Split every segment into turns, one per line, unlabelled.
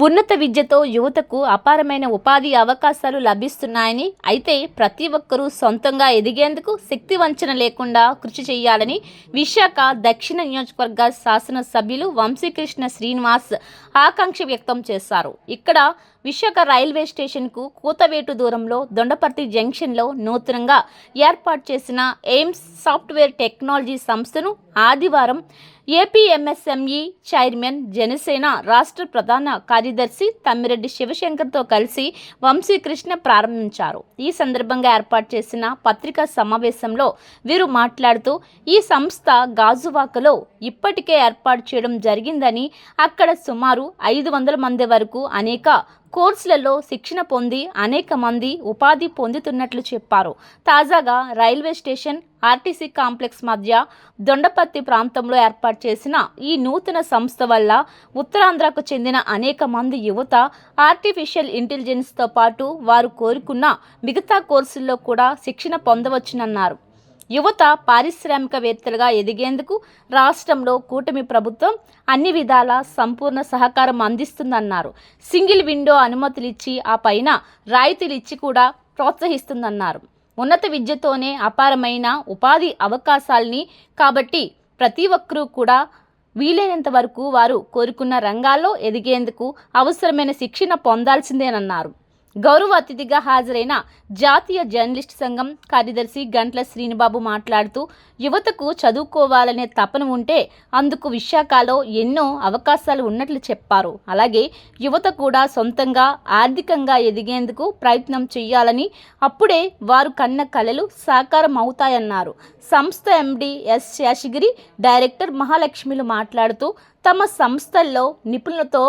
ఉన్నత విద్యతో యువతకు అపారమైన ఉపాధి అవకాశాలు లభిస్తున్నాయని అయితే ప్రతి ఒక్కరూ సొంతంగా ఎదిగేందుకు శక్తి వంచన లేకుండా కృషి చేయాలని విశాఖ దక్షిణ నియోజకవర్గ శాసనసభ్యులు వంశీకృష్ణ శ్రీనివాస్ ఆకాంక్ష వ్యక్తం చేశారు. ఇక్కడ విశాఖ రైల్వే స్టేషన్కు కూతవేటు దూరంలో దొండపర్తి జంక్షన్లో నూతనంగా ఏర్పాటు చేసిన ఎయిమ్స్ సాఫ్ట్వేర్ టెక్నాలజీ సంస్థను ఆదివారం ఏపీఎంఎస్ఎంఈ చైర్మన్ జనసేన రాష్ట్ర ప్రధాన కార్యదర్శి తమ్మిరెడ్డి శివశంకర్తో కలిసి వంశీకృష్ణ ప్రారంభించారు. ఈ సందర్భంగా ఏర్పాటు చేసిన పత్రికా సమావేశంలో వీరు మాట్లాడుతూ ఈ సంస్థ గాజువాకలో ఇప్పటికే ఏర్పాటు చేయడం జరిగిందని అక్కడ సుమారు ఐదు వందల మంది వరకు అనేక కోర్సులలో శిక్షణ పొంది అనేక మంది ఉపాధి పొందుతున్నట్లు చెప్పారు. తాజాగా రైల్వే స్టేషన్ ఆర్టీసీ కాంప్లెక్స్ మధ్య దొండపత్తి ప్రాంతంలో ఏర్పాటు చేసిన ఈ నూతన సంస్థ వల్ల ఉత్తరాంధ్రకు చెందిన అనేక మంది యువత ఆర్టిఫిషియల్ ఇంటెలిజెన్స్తో పాటు వారు కోరుకున్న మిగతా కోర్సుల్లో కూడా శిక్షణ పొందవచ్చునన్నారు. యువత పారిశ్రామికవేత్తలుగా ఎదిగేందుకు రాష్ట్రంలో కూటమి ప్రభుత్వం అన్ని విధాల సంపూర్ణ సహకారం అందిస్తుందన్నారు. సింగిల్ విండో అనుమతులు ఇచ్చి ఆ పైన రాయితీలు ఇచ్చి కూడా ప్రోత్సహిస్తుందన్నారు. ఉన్నత విద్యతోనే అపారమైన ఉపాధి అవకాశాల్ని కాబట్టి ప్రతి ఒక్కరూ కూడా వీలైనంత వరకు వారు కోరుకున్న రంగాల్లో ఎదిగేందుకు అవసరమైన శిక్షణ పొందాల్సిందేనన్నారు. గౌరవ అతిథిగా హాజరైన జాతీయ జర్నలిస్ట్ సంఘం కార్యదర్శి గంట్ల శ్రీనిబాబు మాట్లాడుతూ యువతకు చదువుకోవాలనే తపన ఉంటే అందుకు విశాఖలో ఎన్నో అవకాశాలు ఉన్నట్లు చెప్పారు. అలాగే యువత కూడా సొంతంగా ఆర్థికంగా ఎదిగేందుకు ప్రయత్నం చేయాలని అప్పుడే వారు కన్న కళలు సాకారం అవుతాయన్నారు. సంస్థ ఎండి ఎస్ శేషగిరి డైరెక్టర్ మహాలక్ష్మిలు మాట్లాడుతూ తమ సంస్థల్లో నిపుణులతో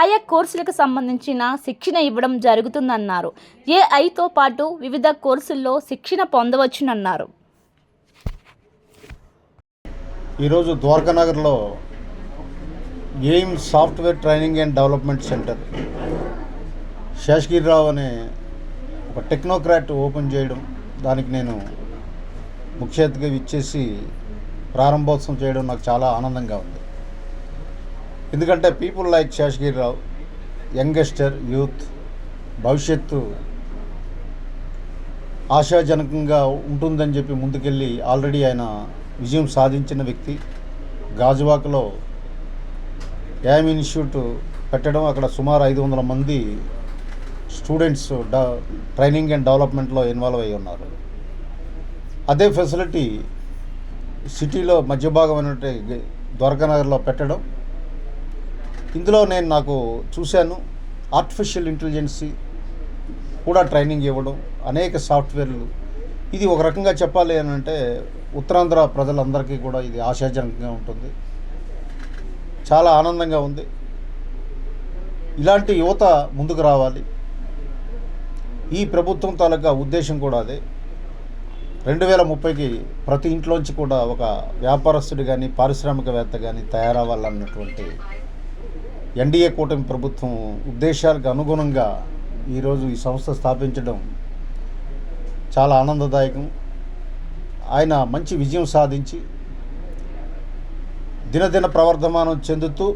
ఆయా కోర్సులకు సంబంధించిన శిక్షణ ఇవ్వడం జరుగుతుందన్నారు. ఏఐతో పాటు వివిధ కోర్సుల్లో శిక్షణ పొందవచ్చునన్నారు.
ఈరోజు ద్వారకానగర్లో Aim software training and development centre. Seshagiri Rao అనే ఒక టెక్నోక్రాట్ ఓపెన్ చేయడం దానికి నేను ముఖ్య అతిథిగా ఇచ్చేసి ప్రారంభోత్సవం చేయడం నాకు చాలా ఆనందంగా ఉంది. ఎందుకంటే people like Seshagiri Rao youngster youth భవిష్యత్తు ఆశాజనకంగా ఉంటుందని చెప్పి ముందుకెళ్ళి ఆల్రెడీ ఆయన విజయం సాధించిన వ్యక్తి. గాజువాకలో యామ్ ఇన్స్టిట్యూట్ పెట్టడం అక్కడ సుమారు ఐదు వందల మంది స్టూడెంట్స్ డ ట్రైనింగ్ అండ్ డెవలప్మెంట్లో ఇన్వాల్వ్ అయి ఉన్నారు. అదే ఫెసిలిటీ సిటీలో మధ్య భాగం భాగమైనటువంటి ద్వారకానగర్లో పెట్టడం ఇందులో నేను నాకు చూశాను ఆర్టిఫిషియల్ ఇంటెలిజెన్సీ కూడా ట్రైనింగ్ ఇవ్వడం అనేక సాఫ్ట్వేర్లు ఇది ఒక రకంగా చెప్పాలి అని అంటే ఉత్తరాంధ్ర ప్రజలందరికీ కూడా ఇది ఆశాజనకంగా ఉంటుంది. చాలా ఆనందంగా ఉంది. ఇలాంటి యువత ముందుకు రావాలి. ఈ ప్రభుత్వం తాలూకా ఉద్దేశం కూడా అదే. రెండు వేల ముప్పైకి ప్రతి ఇంట్లోంచి కూడా ఒక వ్యాపారస్తుడు కానీ పారిశ్రామికవేత్త కానీ తయారవ్వాలన్నటువంటి ఎన్డీఏ కూటమి ప్రభుత్వం ఉద్దేశాలకు అనుగుణంగా ఈరోజు ఈ సంస్థ స్థాపించడం చాలా ఆనందదాయకం. ఆయన మంచి విజయం సాధించి దినదిన ప్రవర్ధమానం చెందుతూ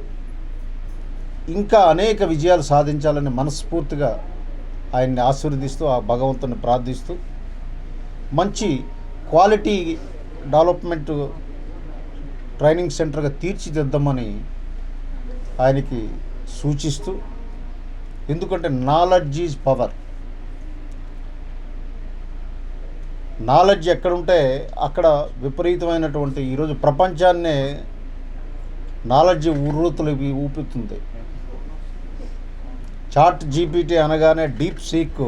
ఇంకా అనేక విజయాలు సాధించాలని మనస్ఫూర్తిగా ఆయన్ని ఆశీర్వదిస్తూ ఆ భగవంతుని ప్రార్థిస్తూ మంచి క్వాలిటీ డెవలప్మెంట్ ట్రైనింగ్ సెంటర్గా తీర్చిదిద్దామని ఆయనకి సూచిస్తూ ఎందుకంటే నాలెడ్జ్ ఈజ్ పవర్ నాలెడ్జ్ ఎక్కడుంటే అక్కడ విపరీతమైనటువంటి ఈరోజు ప్రపంచాన్నే నాలెడ్జ్ ఉర్రూతులు ఊపుతుంది చాట్ జీపీటీ అనగానే డీప్ సీక్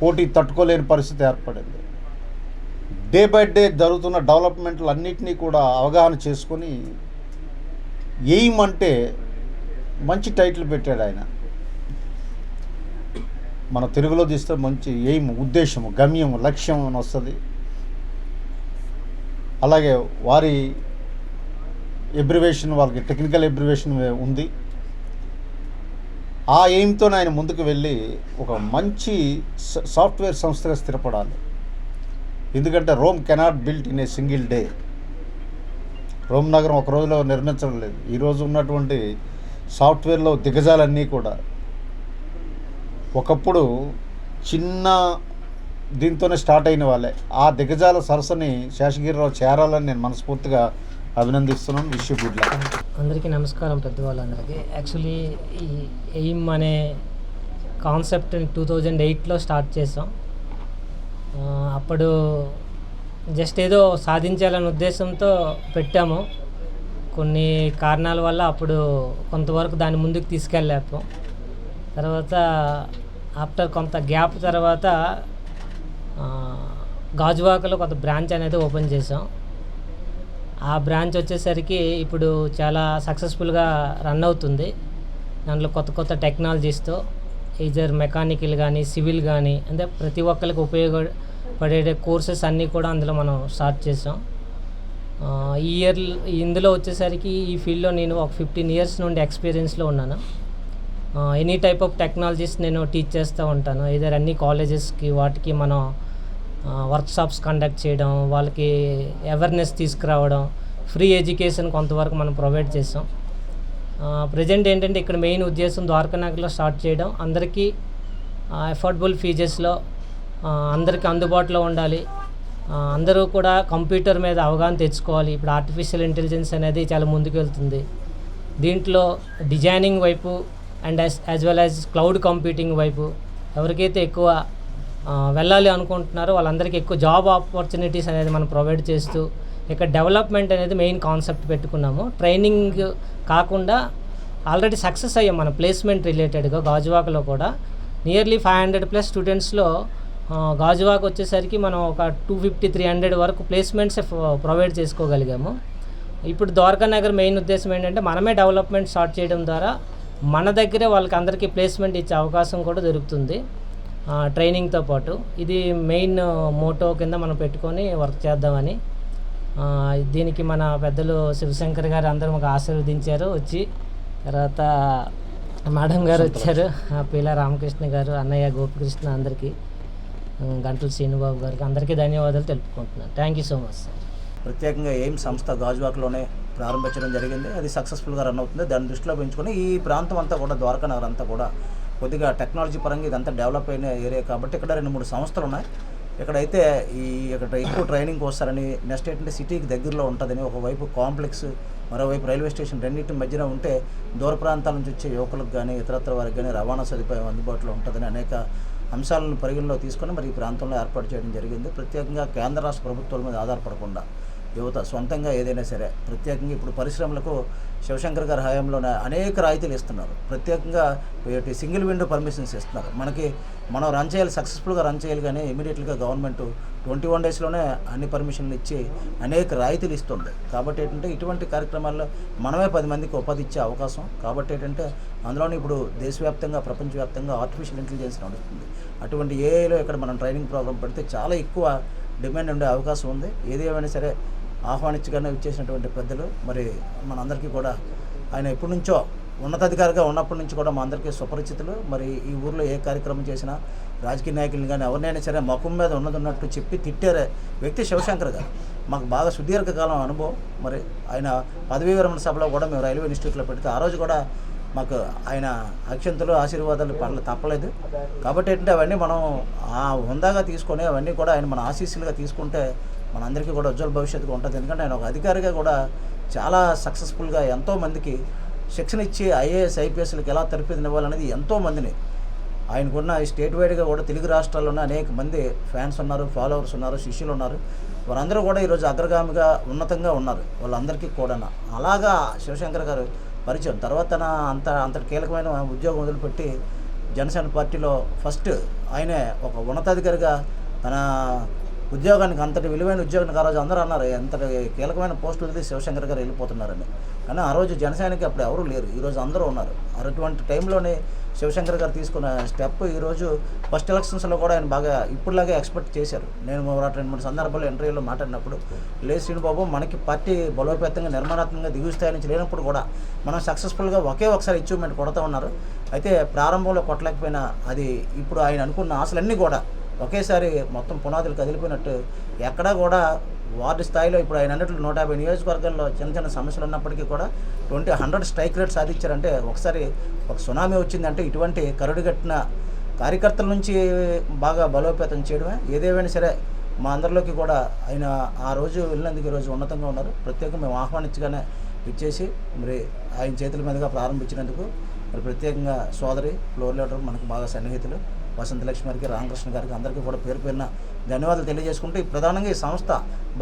పోటీ తట్టుకోలేని పరిస్థితి ఏర్పడింది. డే బై డే జరుగుతున్న డెవలప్మెంట్లు అన్నిటినీ కూడా అవగాహన చేసుకొని ఎయిమ్ అంటే మంచి టైటిల్ పెట్టాడు ఆయన. మన తెలుగులో తీస్తే మంచి ఎయిమ్ ఉద్దేశము గమ్యం లక్ష్యం అని వస్తుంది. అలాగే వారి ఎబ్రివేషన్ వాళ్ళకి టెక్నికల్ ఎబ్రివేషన్ ఉంది. ఆ ఎయిమ్తో ఆయన ముందుకు వెళ్ళి ఒక మంచి సాఫ్ట్వేర్ సంస్థగా స్థిరపడాలి. ఎందుకంటే Rome cannot built in a single day. Rome నగరం ఒక రోజులో నిర్మించడం లేదు. ఈరోజు ఉన్నటువంటి సాఫ్ట్వేర్లో దిగజాలన్నీ కూడా. ఒకప్పుడు చిన్న దీంతోనే స్టార్ట్ అయిన వాళ్ళే. ఆ దిగజాల సరస్సుని శేషగిరిరావు చేరాలని నేను మనస్ఫూర్తిగా అభినందిస్తున్నాను. విష్
అందరికీ నమస్కారం పెద్దవాళ్ళందరికీ యాక్చువల్లీ ఈ ఎయిమ్ అనే కాన్సెప్ట్ టూ థౌజండ్ ఎయిట్లో స్టార్ట్ చేసాం. అప్పుడు జస్ట్ ఏదో సాధించాలనే ఉద్దేశంతో పెట్టాము. కొన్ని కారణాల వల్ల అప్పుడు కొంతవరకు దాన్ని ముందుకు తీసుకెళ్ళాము తర్వాత ఆఫ్టర్ కొంత గ్యాప్ తర్వాత గాజువాకలో కొంత బ్రాంచ్ అనేది ఓపెన్ చేసాం ఆ బ్రాంచ్ వచ్చేసరికి ఇప్పుడు చాలా సక్సెస్ఫుల్గా రన్ అవుతుంది. దాంట్లో కొత్త కొత్త టెక్నాలజీస్తో ఈజర్ మెకానికల్ కానీ సివిల్ కానీ అంటే ప్రతి ఒక్కరికి ఉపయోగ పడే కోర్సెస్ అన్నీ కూడా అందులో మనం స్టార్ట్ చేసాం. ఈ ఇయర్ ఇందులో వచ్చేసరికి ఈ ఫీల్డ్లో నేను ఒక ఫిఫ్టీన్ ఇయర్స్ నుండి ఎక్స్పీరియన్స్లో ఉన్నాను. ఎనీ టైప్ ఆఫ్ టెక్నాలజీస్ నేను టీచ్ చేస్తూ ఉంటాను. ఇదర్ అన్ని కాలేజెస్కి వాటికి మనం వర్క్షాప్స్ కండక్ట్ చేయడం వాళ్ళకి అవేర్నెస్ తీసుకురావడం ఫ్రీ ఎడ్యుకేషన్ కొంతవరకు మనం ప్రొవైడ్ చేసాం. ప్రజెంట్ ఏంటంటే ఇక్కడ మెయిన్ ఉద్దేశం ద్వారకానగర్లో స్టార్ట్ చేయడం. అందరికీ అఫోర్డబుల్ ఫీజెస్లో అందరికీ అందుబాటులో ఉండాలి. అందరూ కూడా కంప్యూటర్ మీద అవగాహన తెచ్చుకోవాలి. ఇప్పుడు ఆర్టిఫిషియల్ ఇంటెలిజెన్స్ అనేది చాలా ముందుకు వెళ్తుంది. దీంట్లో డిజైనింగ్ వైపు and as as well as cloud computing వైపు ఎవరికైతే ఎక్కువ వెళ్ళాలి అనుకుంటున్నారో వాళ్ళందరికీ ఎక్కువ జాబ్ ఆపర్చునిటీస్ అనేది మనం ప్రొవైడ్ చేస్తూ ఇక్కడ డెవలప్మెంట్ అనేది మెయిన్ కాన్సెప్ట్ పెట్టుకున్నాము. ట్రైనింగ్ కాకుండా ఆల్రెడీ సక్సెస్ అయ్యాం మన ప్లేస్మెంట్ రిలేటెడ్గా గాజువాకలో కూడా. నియర్లీ ఫైవ్ హండ్రెడ్ ప్లస్ స్టూడెంట్స్లో గాజువాక్ వచ్చేసరికి మనం ఒక టూ ఫిఫ్టీ త్రీ హండ్రెడ్ వరకు ప్లేస్మెంట్స్ ప్రొవైడ్ చేసుకోగలిగాము. ఇప్పుడు ద్వారకా నగర్ మెయిన్ ఉద్దేశం ఏంటంటే మనమే డెవలప్మెంట్ స్టార్ట్ చేయడం ద్వారా మన దగ్గరే వాళ్ళకి అందరికీ ప్లేస్మెంట్ ఇచ్చే అవకాశం కూడా దొరుకుతుంది. ట్రైనింగ్తో పాటు. ఇది మెయిన్ మోటో కింద మనం పెట్టుకొని వర్క్ చేద్దామని. దీనికి మన పెద్దలు శివశంకర్ గారు అందరూ మాకు ఆశీర్వదించారు. వచ్చి తర్వాత మేడం గారు వచ్చారు. పీలా రామకృష్ణ గారు అన్నయ్య గోపికృష్ణ అందరికీ. గంటల శ్రీనుబాబు గారికి అందరికీ ధన్యవాదాలు తెలుపుకుంటున్నాను. Thank you so much sir
ప్రత్యేకంగా ఏం సంస్థ గాజువాక్లోనే ప్రారంభించడం జరిగింది. అది సక్సెస్ఫుల్గా రన్ అవుతుంది. దాన్ని దృష్టిలో పెంచుకొని ఈ ప్రాంతం అంతా కూడా ద్వారకా నగర్ అంతా కూడా కొద్దిగా టెక్నాలజీ పరంగా ఇదంతా డెవలప్ అయిన ఏరియా కాబట్టి ఇక్కడ రెండు మూడు సంస్థలు ఉన్నాయి. ఇక్కడైతే ఈ ఇక్కడ ఎక్కువ ట్రైనింగ్ వస్తారని నెక్స్ట్ ఏంటంటే సిటీకి దగ్గరలో ఉంటుందని ఒకవైపు కాంప్లెక్స్ మరోవైపు రైల్వే స్టేషన్ రెండింటి మధ్యన ఉంటే దూర ప్రాంతాల నుంచి వచ్చే యువకులకు కానీ ఇతరత్ర వారికి కానీ రవాణా సదుపాయం అందుబాటులో ఉంటుందని అనేక అంశాలను పరిగణలో తీసుకొని మరి ఈ ప్రాంతంలో ఏర్పాటు చేయడం జరిగింది. ప్రత్యేకంగా కేంద్ర రాష్ట్ర ప్రభుత్వాల మీద ఆధారపడకుండా యువత సొంతంగా ఏదైనా సరే ప్రత్యేకంగా ఇప్పుడు పరిశ్రమలకు శివశంకర్ గారి హయాంలోనే అనేక రాయితీలు ఇస్తున్నారు. ప్రత్యేకంగా సింగిల్ విండో పర్మిషన్స్ ఇస్తున్నారు. మనకి మనం రన్ చేయాలి సక్సెస్ఫుల్గా రన్ చేయాలి కానీ ఇమీడియట్గా గవర్నమెంట్ ట్వంటీ వన్ డేస్లోనే అన్ని పర్మిషన్లు ఇచ్చి అనేక రాయితీలు ఇస్తుంది. కాబట్టి ఏంటంటే ఇటువంటి కార్యక్రమాల్లో మనమే పది మందికి ఉపాధి ఇచ్చే అవకాశం. కాబట్టి ఏంటంటే అందులోనే ఇప్పుడు దేశవ్యాప్తంగా ప్రపంచవ్యాప్తంగా ఆర్టిఫిషియల్ ఇంటెలిజెన్స్ నడుస్తుంది. అటువంటి ఏఐలో ఇక్కడ మనం ట్రైనింగ్ ప్రోగ్రామ్ పెడితే చాలా ఎక్కువ డిమాండ్ ఉండే అవకాశం ఉంది. ఏది ఏమైనా సరే ఆహ్వానించగానే ఇచ్చేసినటువంటి పెద్దలు మరి మనందరికీ కూడా ఆయన ఎప్పటి నుంచో ఉన్నతాధికారిగా ఉన్నప్పటి నుంచి కూడా మా అందరికీ సుపరిచితులు. మరి ఈ ఊర్లో ఏ కార్యక్రమం చేసినా రాజకీయ నాయకులను కానీ ఎవరినైనా సరే ముఖం మీద ఉన్నది ఉన్నట్టు చెప్పి తిట్టారే వ్యక్తి శివశంకర్ గారు. మాకు బాగా సుదీర్ఘకాలం అనుభవం. మరి ఆయన పదవీ విరమణ సభలో కూడా మేము రైల్వే ఇన్స్టిట్యూట్లో పెడితే ఆ రోజు కూడా మాకు ఆయన అక్షంతలు ఆశీర్వాదాలు పనులు తప్పలేదు. కాబట్టి ఏంటంటే అవన్నీ మనం ఆ హుందాగా తీసుకొని అవన్నీ కూడా ఆయన మన ఆశీస్సులుగా తీసుకుంటే మనందరికీ కూడా ఉజ్వల భవిష్యత్తుగా ఉంటుంది. ఎందుకంటే ఆయన ఒక అధికారిగా కూడా చాలా సక్సెస్ఫుల్గా ఎంతోమందికి శిక్షణ ఇచ్చి ఐఏఎస్ ఐపీఎస్లకు ఎలా తరఫీదునివ్వాలనేది ఎంతోమందిని ఆయనకున్న స్టేట్ వైడ్గా కూడా తెలుగు రాష్ట్రాల్లోనే అనేక మంది ఫ్యాన్స్ ఉన్నారు ఫాలోవర్స్ ఉన్నారు శిష్యులు ఉన్నారు. వారందరూ కూడా ఈరోజు అగ్రగామిగా ఉన్నతంగా ఉన్నారు. వాళ్ళందరికీ కూడా అలాగా శివశంకర్ గారు పరిచయం. తర్వాత అంత అంత అంతటి కీలకమైన ఉద్యోగం వదిలిపెట్టి జనసేన పార్టీలో ఫస్ట్ ఆయనే ఒక ఉన్నతాధికారిగా తన ఉద్యోగానికి అంతటి విలువైన ఉద్యోగానికి ఆ రోజు అందరూ అన్నారు ఎంతటి కీలకమైన పోస్ట్ వదిలి శివశంకర్ గారు వెళ్ళిపోతున్నారని. కానీ ఆ రోజు జనసేనకి అప్పుడు ఎవరూ లేరు. ఈరోజు అందరూ ఉన్నారు. అటువంటి టైంలోనే శివశంకర్ గారు తీసుకున్న స్టెప్ ఈరోజు ఫస్ట్ ఎలక్షన్స్లో కూడా ఆయన బాగా ఇప్పుడులాగే ఎక్స్పెక్ట్ చేశారు. నేను రెండు మూడు సందర్భాల్లో ఇంటర్వ్యూలో మాట్లాడినప్పుడు లే శ్రీనుబాబు మనకి పార్టీ బలోపేతంగా నిర్మాణాత్మకంగా దిగువ స్థాయి నుంచి లేనప్పుడు కూడా మనం సక్సెస్ఫుల్గా ఒకే ఒకసారి అచీవ్మెంట్ కొడతా ఉన్నారు. అయితే ప్రారంభంలో కొట్టలేకపోయినా అది ఇప్పుడు ఆయన అనుకున్న ఆశలన్నీ కూడా ఒకేసారి మొత్తం పునాదులు కదిలిపోయినట్టు ఎక్కడా కూడా వార్డు స్థాయిలో ఇప్పుడు ఆయన అన్నట్లు నూట యాభై నియోజకవర్గాల్లో చిన్న చిన్న సమస్యలు ఉన్నప్పటికీ కూడా ట్వంటీ హండ్రెడ్ స్ట్రైక్ రేట్ సాధించారంటే ఒకసారి ఒక సునామీ వచ్చిందంటే ఇటువంటి కరుడుగట్టిన కార్యకర్తల నుంచి బాగా బలోపేతం చేయడమే. ఏదేమైనా సరే మా అందరిలోకి కూడా ఆయన ఆ రోజు వెళ్ళినందుకు ఈరోజు ఉన్నతంగా ఉన్నారు. ప్రత్యేకంగా మేము ఆహ్వానించగానే ఇచ్చేసి మరి ఆయన చేతుల మీదుగా ప్రారంభించినందుకు మరి ప్రత్యేకంగా సోదరి ఫ్లోర్ లీడర్ మనకు బాగా సన్నిహితులు. వసంతలక్ష్మి గారికి రామకృష్ణ గారికి అందరికీ కూడా పేరు పేరున ధన్యవాదాలు తెలియజేసుకుంటూ ఈ ప్రధానంగా ఈ సంస్థ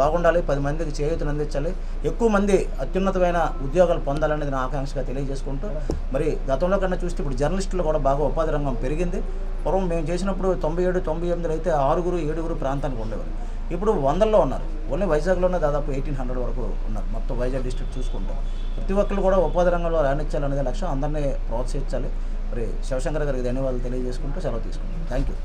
బాగుండాలి పది మందికి చేయూతను అందించాలి ఎక్కువ మంది అత్యున్నతమైన ఉద్యోగాలు పొందాలనేది నా ఆకాంక్షగా తెలియజేసుకుంటూ మరి గతంలో కన్నా చూస్తే ఇప్పుడు జర్నలిస్టులు కూడా బాగా ఉపాధి రంగం పెరిగింది. పూర్వం మేము చేసినప్పుడు తొంభై ఏడు తొంభై ఎనిమిదిలో అయితే ఆరుగురు ఏడుగురు ప్రాంతానికి ఉండేవారు. ఇప్పుడు వందల్లో ఉన్నారు. ఓన్లీ వైజాగ్లోనే దాదాపు ఎయిటీన్ హండ్రెడ్ వరకు ఉన్నారు మొత్తం వైజాగ్ డిస్ట్రిక్ట్ చూసుకుంటాం. ప్రతి ఒక్కరు కూడా ఉపాధి రంగంలో రాణించాలనేది లక్ష్యం అందరినీ ప్రోత్సహించాలి. మరి శివశంకర్ గారికి ధన్యవాదాలు తెలియజేసుకుంటూ సెలవు తీసుకుంటాం థ్యాంక్ యూ